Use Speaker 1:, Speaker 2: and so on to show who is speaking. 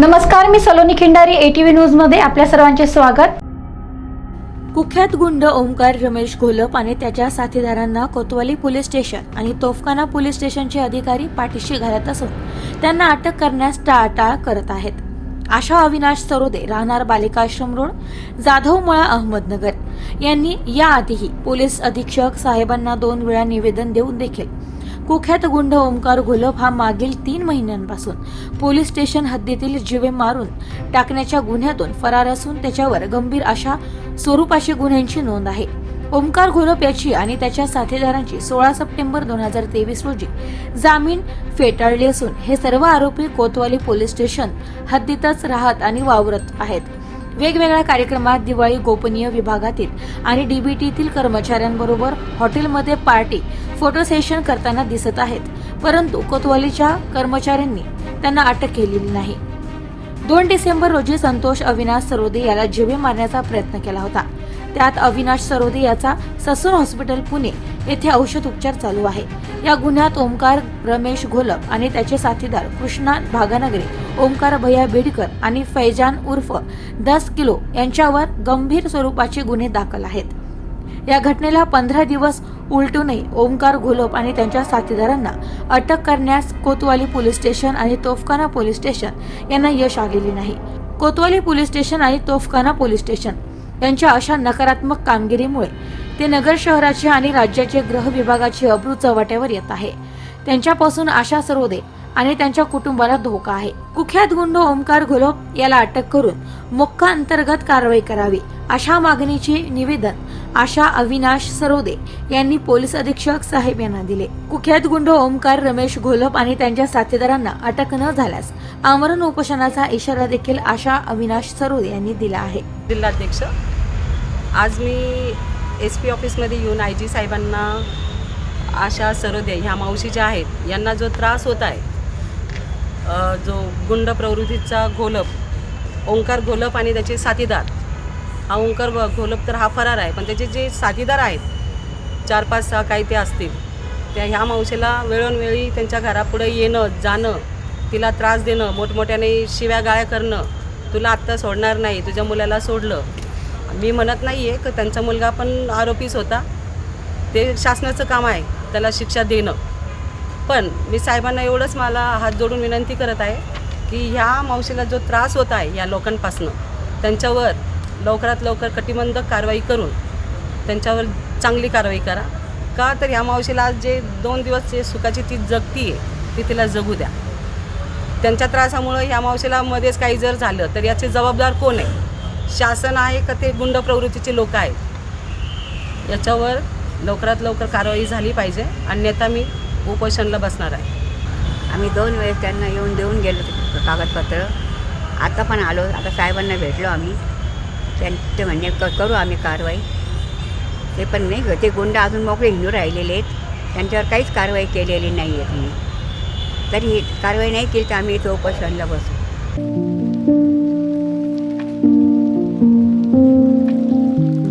Speaker 1: नमस्कार मी सलोनी खिंडारी एटीव्ही न्यूजमध्ये आपल्या सर्वांचे स्वागत.
Speaker 2: कुख्यात गुंड ओमकार रमेश घोलप आणि त्याच्या साथीदारांना कोतवाली पोलीस स्टेशन आणि तोफखाना पोलीस स्टेशनचे अधिकारी पाठीशी घालत असून त्यांना अटक करण्यास टाळाटाळ करत आहेत. आशा अविनाश सरोदे राहणार बालिकाश्रम रोड जाधवमळा अहमदनगर. यांनी याआधीही पोलीस अधीक्षक साहेबांना दोन वेळा निवेदन देऊन देखील कुख्यात गुंड ओमकार घोलप हा मागील तीन महिन्यांपासून पोलीस स्टेशन हद्दीतील जिवे मारून टाकण्याच्या गुन्ह्यातून फरार असून त्याच्यावर गंभीर अशा स्वरूपाची गुन्ह्यांची नोंद आहे. ओमकार घोलप याची आणि त्याच्या साथीदारांची सोळा सप्टेंबर दोन हजार तेवीस रोजी जामीन फेटाळली असून हे सर्व आरोपी कोतवाली पोलीस स्टेशन हद्दीतच राहत आणि वावरत आहेत. वेगवेगळ्या कार्यक्रमात दिवाळी गोपनीय विभागातील आणि डीबीटीतील कर्मचाऱ्यांबरोबर हॉटेलमध्ये पार्टी फोटो सेशन करताना दिसत आहेत. परंतु कोतवालीच्या कर्मचाऱ्यांनी त्यांना अटक केलेली नाही. दोन डिसेंबर रोजी संतोष अविनाश सरोदे याला जीवे मारण्याचा प्रयत्न केला होता. त्यात अविनाश सरोदे याचा ससून हॉस्पिटल पुणे येथे औषध उपचार चालू आहे. या गुन्ह्यात ओमकार रमेश घोलप आणि त्याचे साथीदार कृष्णा भागानगरे ओमकार भैया बेडकर आणि फैजान उर्फ दस किलो यांच्यावर गंभीर स्वरूपाचे गुन्हे दाखल आहेत. या घटनेला पंधरा दिवस उलटूनही ओमकार घोलप आणि त्यांच्या साथीदारांना अटक करण्यास कोतवाली पोलीस स्टेशन आणि तोफखाना पोलीस स्टेशन यांना यश आलेले नाही. कोतवाली पोलीस स्टेशन आणि तोफखाना पोलीस स्टेशन यांच्या अशा नकारात्मक कामगिरीमुळे ते नगर शहराचे आणि राज्याचे ग्रह विभागाचे अब्रू चव्हाट्यावर येत आहे. त्यांच्यापासून आशा सरोदे आणि त्यांच्या कुटुंबाला धोका आहे. कुख्यात गुंड ओमकार घोलप याला अटक करून मोक्का अंतर्गत कारवाई करावी अशा मागणीचे निवेदन आशा अविनाश सरोदे यांनी पोलीस अधीक्षक साहेब यांना दिले. कुख्यात गुंड ओमकार रमेश घोलप आणि त्यांच्या साथीदारांना अटक न झाल्यास आमरण उपोषणाचा इशारा देखील आशा अविनाश सरोदे यांनी दिला आहे.
Speaker 3: जिल्हाध्यक्ष आज मी एस पी ऑफिसमध्ये येऊन आय जी साहेबांना आशा सरोदे ह्या मावशी ज्या आहेत यांना जो त्रास होत आहे जो गुंड प्रवृत्तीचा घोलप ओंकार घोलप आणि त्याचे साथीदार हा ओंकार घोलप तर हा फरार आहे पण त्याचे जे साथीदार आहेत चार पाच सहा काही ते असतील त्या ह्या मावशीला वेळोवेळी त्यांच्या घरापुढे येणं जाणं तिला त्रास देणं मोठमोठ्याने शिव्या गाळ्या करणं तुला आत्ता सोडणार नाही तुझ्या मुलाला सोडलं मी म्हणत नाही आहे की त्यांचा मुलगा पण आरोपीच होता. ते शासनाचं काम आहे त्याला शिक्षा देणं. पण मी साहेबांना एवढंच मला हात जोडून विनंती करत आहे की ह्या मावशीला जो त्रास होत आहे या लोकांपासनं त्यांच्यावर लवकरात लवकर कटिबंध कारवाई करून त्यांच्यावर चांगली कारवाई करा. का तर ह्या मावशीला आज जे दोन दिवस जे सुखाची ती जगती आहे ती तिला जगू द्या. त्यांच्या त्रासामुळं ह्या मावशीला मध्येच काही जर झालं तर याचे जबाबदार कोण आहे? शासन आहे का ते गुंड प्रवृत्तीचे लोक आहेत? याच्यावर लवकरात लवकर कारवाई झाली पाहिजे. अन्यथा मी उपोषणला बसणार आहे.
Speaker 4: आम्ही दोन वेळेस त्यांना येऊन देऊन गेलो कागदपत्र. आता पण आलो. आता साहेबांना भेटलो आम्ही. त्यां ते म्हणणे क करू आम्ही कारवाई. ते पण नाही ते गुंड अजून मोकळे हिंदू राहिलेले आहेत. त्यांच्यावर काहीच कारवाई केलेली नाही आहे तुम्ही तरी कारवाई नाही केली तर आम्ही इथं उपोषणला बसू.